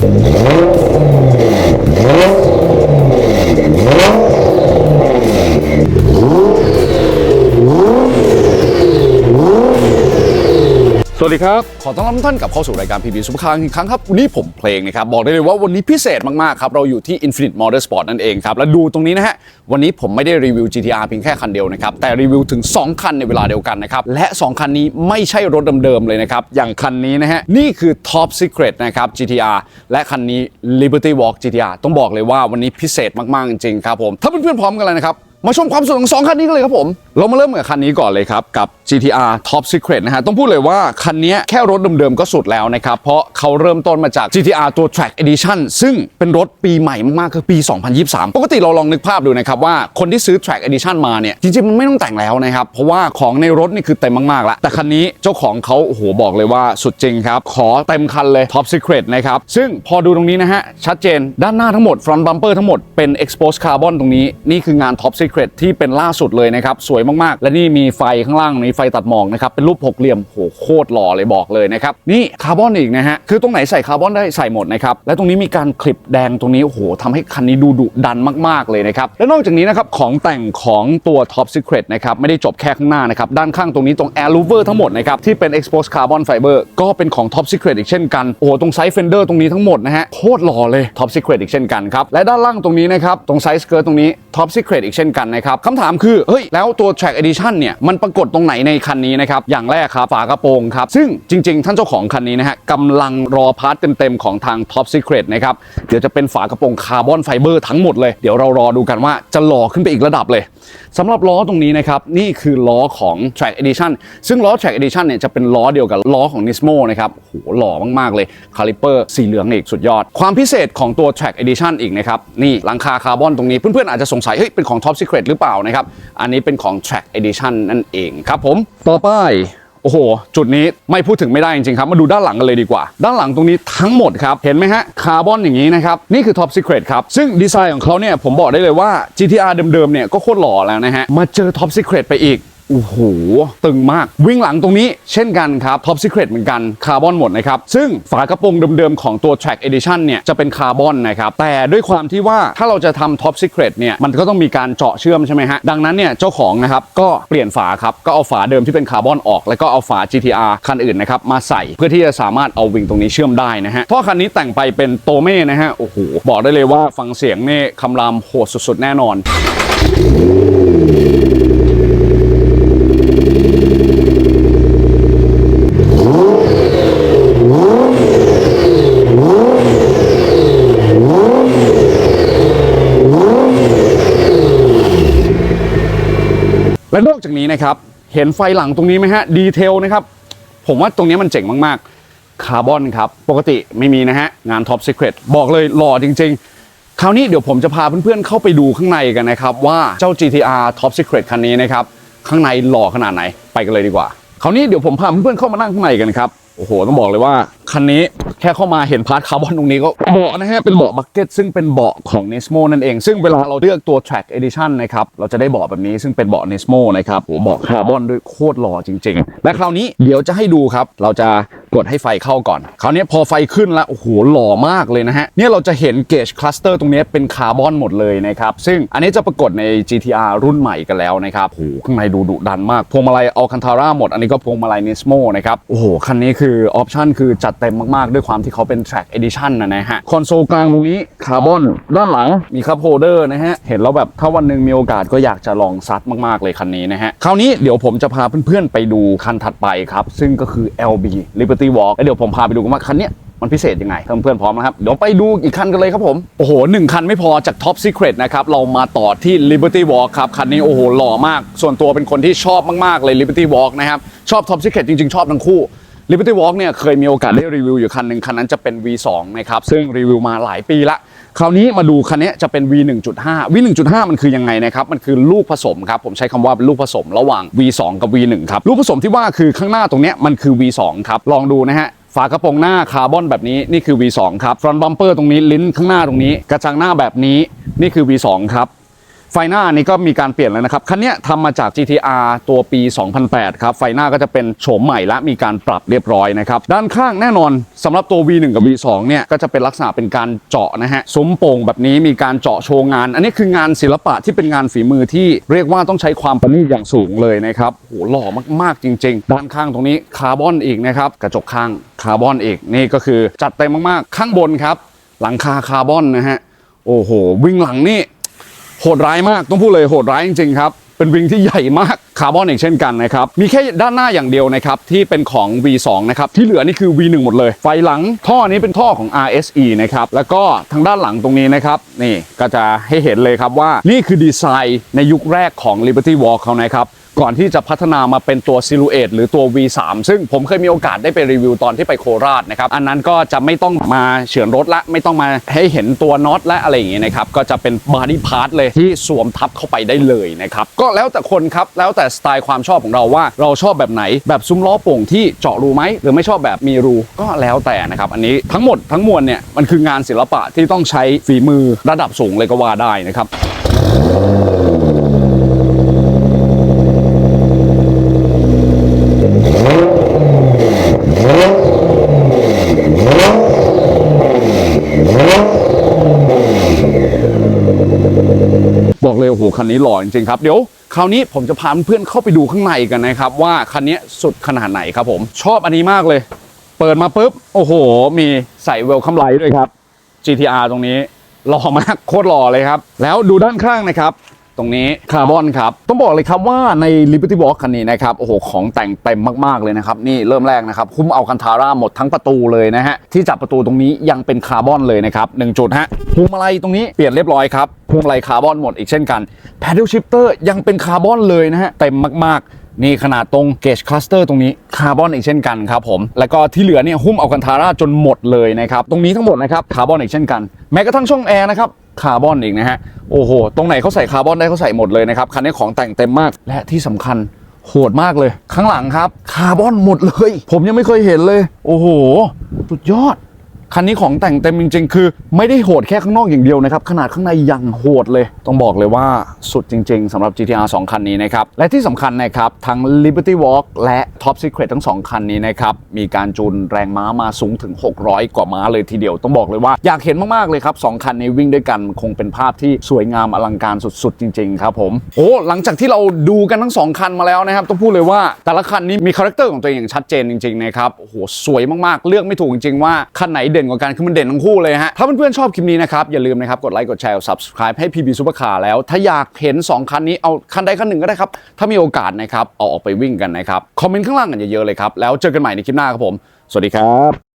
Thank. ดีครับ ขอต้อนรับทุกท่านกลับเข้าสู่รายการ PB ซุปเปอร์คาร์อีกครั้งครับ วันนี้ผมเพลงนะครับ บอกได้เลยว่าวันนี้พิเศษมาก ๆ ครับ เราอยู่ที่ Infinite Motorsport นั่นเองครับ แล้วดูตรงนี้นะฮะ วันนี้ผมไม่ได้รีวิว GTR เพียงแค่คันเดียวนะครับ แต่รีวิวถึง 2 คันในเวลาเดียวกันนะครับ และ 2 คันนี้ไม่ใช่รถเดิม ๆ เลยนะครับ อย่างคันนี้นะฮะ นี่คือ Top Secret นะครับ GTR และคันนี้ Liberty Walk GTR ต้องบอกเลยว่าวันนี้พิเศษมากๆจริงๆครับผมถ้าเพื่อนๆพร้อมกันแล้วนะครับ มาชมความสนุกของสองคันนี้กันเลยครับผม เรามาเริ่มกับคันนี้ก่อนเลยครับ กับ GTR Top Secret นะฮะ ต้องพูดเลยว่า คันนี้แค่รถเดิมๆก็สุดแล้วนะครับ เพราะเขาเริ่มต้นมาจาก GTR ตัว Track Edition ซึ่งเป็นรถปีใหม่มากๆ คือปี 2023 ปกติเราลองนึกภาพดูนะครับ ว่าคนที่ซื้อ Track Edition มาเนี่ย จริงๆ มันไม่ต้องแต่งแล้วนะครับ เพราะว่าของในรถนี่คือเต็มมากๆแล้วแต่คันนี้เจ้าของเขาโอ้โหบอกเลยว่าสุดจริงครับขอเต็มคันเลย Top Secret นะครับซึ่งพอดูตรงนี้นะฮะชัดเจนด้านหน้าทั้งหมด front bumper ทั้งหมดเป็น exposed carbon ตรงนี้นี่คืองาน Top Secret ที่เป็นล่าสุดเลยนะครับ สวยมากๆ และนี่มีไฟข้างล่างมีไฟตัดหมอกนะครับ เป็นรูปหกเหลี่ยมโหโคตรหล่อเลยบอกเลยนะครับ นี่คาร์บอนอีกนะฮะ คือตรงไหนใส่คาร์บอนได้ใส่หมดนะครับ และตรงนี้มีการคลิปแดงตรงนี้โอ้โหทำให้คันนี้ดูดุดันมากๆเลยนะครับ และนอกจากนี้นะครับของแต่งของตัว Top Secret นะครับไม่ได้จบแค่ข้างหน้านะครับด้านข้างตรงนี้ตรง Air Louver ทั้งหมดนะครับที่เป็น exposed carbon fiber ก็เป็นของ Top Secret อีกเช่นกันโอ้โหตรงไซส์ fender ตรงนี้ทั้งหมดนะฮะโคตรหล่อเลย Top Secret อีกเช่นกันครับและด้านล่างตรงนี้นะครับตรงไซส์ skirt ตรงนี้ Top Secret อีกเช่นกันนะครับคำถามคือ เฮ้ย แล้วตัว Track Edition เนี่ย มันปรากฏตรงไหนในคันนี้นะครับ อย่างแรกครับ ฝากระโปรงครับ ซึ่งจริง ๆ ท่านเจ้าของคันนี้นะฮะกำลังรอพาร์ทเต็ม ๆ ของทาง Top Secret นะครับ เดี๋ยวจะเป็นฝากระโปรงคาร์บอนไฟเบอร์ทั้งหมดเลย เดี๋ยวเรารอดูกันว่าจะหล่อขึ้นไปอีกระดับเลยสำหรับล้อตรงนี้นะครับ นี่คือล้อของ Track Edition ซึ่งล้อ Track Edition เนี่ยจะเป็นล้อเดียวกับล้อของ Nismo นะครับโหหล่อมากๆเลยคาลิเปอร์สีเหลืองอีกสุดยอด ความพิเศษของตัว Track Edition อีกนะครับนี่หลังคาคาร์บอนตรงนี้เพื่อนๆอาจจะสงสัยเฮ้ยเป็นของ Top Secret หรือเปล่านะครับ อันนี้เป็นของ Track Edition นั่นเองครับผมต่อไปโอ้โห จุดนี้ไม่พูดถึงไม่ได้จริงๆครับ มาดูด้านหลังกันเลยดีกว่า ด้านหลังตรงนี้ทั้งหมดครับ เห็นไหมฮะ คาร์บอนอย่างนี้นะครับ นี่คือ Top Secret ครับ ซึ่งดีไซน์ของเขาเนี่ยผมบอกได้เลยว่า GTR เดิมๆเนี่ยก็โคตรหล่อแล้วนะฮะ มาเจอ Top Secret ไปอีก โอ้โห ตึงมาก วิ่งหลังตรงนี้เช่นกันครับ Top Secret เหมือนกันคาร์บอนหมดนะครับ ซึ่งฝากระโปรงเดิมๆ ของตัว Track Edition เนี่ยจะเป็นคาร์บอนนะครับ แต่ด้วยความที่ว่าถ้าเราจะทำ Top Secret เนี่ยมันก็ต้องมีการเจาะเชื่อมใช่ไหมฮะ ดังนั้นเนี่ยเจ้าของนะครับก็เปลี่ยนฝาครับ ก็เอาฝาเดิมที่เป็นคาร์บอนออก แล้วก็เอาฝา GTR คันอื่นนะครับมาใส่เพื่อที่จะสามารถเอาวิ่งตรงนี้เชื่อมได้นะฮะท่อคันนี้แต่งไปเป็นโตเม่นะฮะโอ้โหบอกได้เลยว่าฟังเสียงนี่คำรามโหดสุดๆแน่นอน และนอก จากนี้นะครับ เห็นไฟหลังตรงนี้ไหมฮะ ดีเทลนะครับ ผมว่าตรงนี้มันเจ๋งมากๆ คาร์บอนครับ ปกติไม่มีนะฮะ งาน Top Secret บอกเลยหล่อจริง ๆ คราวนี้เดี๋ยวผมจะพาเพื่อนๆเข้าไปดูข้างในกันนะครับ ว่าเจ้า GTR Top Secret คันนี้นะครับ ข้างในหล่อขนาดไหนไปกันเลยดีกว่า คราวนี้เดี๋ยวผมพาเพื่อนๆเข้ามานั่งข้างในกันครับ โอ้โหต้องบอกเลยว่าคันนี้ แค่เข้ามาเห็นพาร์ทคาร์บอนตรงนี้ก็เบาะนะฮะเป็นเบาะบักเก็ตซึ่งเป็นเบาะของ Nismo นั่นเอง ซึ่งเวลาเราเลือกตัว Track Edition นะครับเราจะได้เบาะแบบนี้ซึ่งเป็นเบาะ Nismo นะครับโอ้โหเบาะคาร์บอนด้วยโคตรหล่อจริง ๆ และคราวนี้เดี๋ยวจะให้ดูครับ เราจะกดให้ไฟเข้าก่อน คราวนี้พอไฟขึ้นแล้วโอ้โหหล่อมากเลยนะฮะเนี่ยเราจะเห็นเกจคลัสเตอร์ตรงนี้เป็นคาร์บอนหมดเลยนะครับซึ่งอันนี้จะปรากฏใน GTR รุ่นใหม่กันแล้วนะครับโอ้โหข้างในดูดุดันมากพวงมาลัยอัลคันทาร่าหมดอันนี้ก็พวงมาลัย Nismo นะครับโอ้โหคันนี้คือออปชั่นคือจัดเต็มมากๆด้วยความที่เขาเป็น Track Edition นะนะฮะ คอนโซลกลางตรงนี้คาร์บอนด้านหลังมีคัพโฮลเดอร์นะฮะ เห็นแล้วแบบถ้าวันหนึ่งมีโอกาสก็อยากจะลองซัดมากๆเลยคันนี้นะฮะ คราวนี้เดี๋ยวผมจะพาเพื่อนๆไปดูคันถัดไปครับ ซึ่งก็คือ LB Liberty Walk แล้วเดี๋ยวผมพาไปดูกันว่าคันเนี้ยมันพิเศษยังไงถ้าเพื่อนๆพร้อมนะครับ เดี๋ยวไปดูอีกคันกันเลยครับผม โอ้โหหนึ่งคันไม่พอจาก Top Secret นะครับ เรามาต่อที่ Liberty Walk ครับ คันนี้โอ้โหหล่อมาก ส่วนตัวเป็นคนที่ชอบมากๆเลย Liberty Walk นะครับ ชอบ Top Secret จริงๆ ชอบทั้งคู่ Liberty Walk เนี่ยเคยมีโอกาสได้รีวิวอยู่คันหนึ่งคันนั้นจะเป็น V2 นะครับซึ่งรีวิวมาหลายปีละคราวนี้มาดูคันนี้จะเป็น V1.5 V1.5 มันคือยังไงนะครับ มันคือลูกผสมครับ ผมใช้คำว่าเป็นลูกผสมระหว่าง V2 กับ V1 ครับ ลูกผสมที่ว่าคือข้างหน้าตรงนี้มันคือ V2 ครับ ลองดูนะฮะฝากระโปรงหน้าคาร์บอนแบบนี้นี่คือ V2 ครับ front bumper ตรงนี้ลิ้นข้างหน้าตรงนี้ กระจังหน้าแบบนี้นี่คือ V2 ครับ ไฟหน้านี่ก็มีการเปลี่ยนแล้วนะครับ คันนี้ทำมาจาก GTR ตัวปี 2008 ครับ ไฟหน้าก็จะเป็นโฉมใหม่และมีการปรับเรียบร้อยนะครับ ด้านข้างแน่นอนสำหรับตัว V1 กับ V2 เนี่ยก็จะเป็นลักษณะเป็นการเจาะนะฮะซุ้มโป่งแบบนี้มีการเจาะโชว์งาน อันนี้คืองานศิลปะที่เป็นงานฝีมือที่เรียกว่าต้องใช้ความประณีตอย่างสูงเลยนะครับโหหล่อมากๆจริง ๆ ด้านข้างตรงนี้คาร์บอนอีกนะครับกระจกข้างคาร์บอนอีกนี่ก็คือจัดเต็มมากๆ ข้างบนครับหลังคาคาร์บอนนะฮะโอ้โหวิ่งหลังนี่ โหดร้ายมากต้องพูดเลยโหดร้ายจริงๆครับเป็นวิงที่ใหญ่มากคาร์บอนอีกเช่นกันนะครับมีแค่ด้านหน้าอย่างเดียวนะครับที่เป็นของ V2 นะครับที่เหลือนี่คือ V1 หมดเลย ไฟหลังท่อนี้เป็นท่อของ RSE นะครับแล้วก็ทางด้านหลังตรงนี้นะครับนี่ก็จะให้เห็นเลยครับว่านี่คือดีไซน์ในยุคแรกของ Liberty Walk เขานะครับก่อนที่จะพัฒนามาเป็นตัว Silhouette หรือตัว V3 ซึ่งผมเคยมีโอกาสได้ไปรีวิวตอนที่ไปโคราชนะครับ อันนั้นก็จะไม่ต้องมาเฉือนรถละไม่ต้องมาให้เห็นตัวน็อตและอะไรอย่างเงี้ยนะครับ ก็จะเป็นบอดี้พาร์ทเลยที่สวมทับเข้าไปได้เลยนะครับ ก็แล้วแต่คนครับ แล้วแต่สไตล์ความชอบของเราว่าเราชอบแบบไหน แบบซุ้มล้อโป่งที่เจาะรูไหมหรือไม่ชอบแบบมีรูก็แล้วแต่นะครับ อันนี้ทั้งหมดทั้งมวลเนี่ยมันคืองานศิลปะที่ต้องใช้ฝีมือระดับสูงเลยก็ว่าได้นะครับ บอกเลยโอ้โหคั นี้หล่อจริงๆครับเดี๋ยวคราวนี้ผมจะพาเพื่อนเข้าไปดูข้างในกันนะครับว่าคันนี้สุดขนาดไหนครับผมชอบอันนี้มากเลย เปิดมาปุ๊บโอ้โห มีใส่เวลคัมไลท์ด้วยครับ GTR ตรงนี้หล่อมากโคตรหล่อเลยครับ แล้วดูด้านข้างนะครับ ตรงนี้คาร์บอนครับ ต้องบอกเลยครับว่าใน Liberty Walk คันนี้นะครับโอ้โหของแต่งเต็มมากๆเลยนะครับ นี่เริ่มแรกนะครับ คุ้มเอาคันทาร่าหมดทั้งประตูเลยนะฮะ ที่จับประตูตรงนี้ยังเป็นคาร์บอนเลยนะครับหนึ่งจุดฮะพวงมาลัยตรงนี้เปลี่ยนเรียบร้อยครับพวงมาลัยคาร์บอนหมดอีกเช่นกัน Paddle Shifter ยังเป็นคาร์บอนเลยนะฮะเต็มมากๆนี่ขนาดตรงเกจคลัสเตอร์ตรงนี้คาร์บอนอีกเช่นกันครับผม แล้วก็ที่เหลือเนี่ยหุ้มเอาคันทาร่าจนหมดเลยนะครับ ตรงนี้ทั้งหมดนะครับคาร์บอนอีกเช่นกัน แม้กระทั่งช่องแอร์นะครับคาร์บอนอีกนะฮะ โอ้โห ตรงไหนเขาใส่คาร์บอนได้เขาใส่หมดเลยนะครับ คันนี้ของแต่งเต็มมาก และที่สำคัญโหดมากเลย ข้างหลังครับ คาร์บอนหมดเลย ผมยังไม่เคยเห็นเลย โอ้โห สุดยอด คันนี้ของแต่งเต็มจริง ๆ คือ ไม่ได้โหดแค่ข้างนอกอย่างเดียวนะครับ ขนาดข้างในยังโหดเลย ต้องบอกเลยว่าสุดจริง ๆสำหรับ GTR 2 คันนี้นะครับ และที่สำคัญนะครับทั้ง Liberty Walk และ Top Secret ทั้ง 2 คันนี้นะครับ มีการจูนแรงม้ามาสูงถึง 600 กว่าม้าเลยทีเดียว ต้องบอกเลยว่าอยากเห็นมากๆเลยครับ2คันนี้วิ่งด้วยกันคงเป็นภาพที่สวยงามอลังการสุดๆ จริง ๆ ครับผมโอ้หลังจากที่เราดูกันทั้ง 2 คันมาแล้วนะครับต้องพูดเลยว่าแต่ละคันนี้มีคาแรคเตอร์ของตัวเองอย่างชัดเจนจริงๆนะครับโอ้โหสวยมากๆเลือกไม่ถูกจริงๆว่าคันไหนเด่นกว่ากันคือมันเด่นทั้งคู่เลยฮะถ้าเพื่อนๆชอบคลิปนี้นะครับอย่าลืมนะครับกดไลค์กดแชร์กด subscribe ให้ PB Supercar แล้ว ถ้าอยากเห็น 2 คันนี้เอาคันใดคันหนึ่งก็ได้ครับถ้ามีโอกาสนะครับเอาออกไปวิ่งกันนะครับคอมเมนต์ข้างล่างกันเยอะๆเลยครับแล้วเจอกันใหม่ในคลิปหน้าครับผมสวัสดีครับ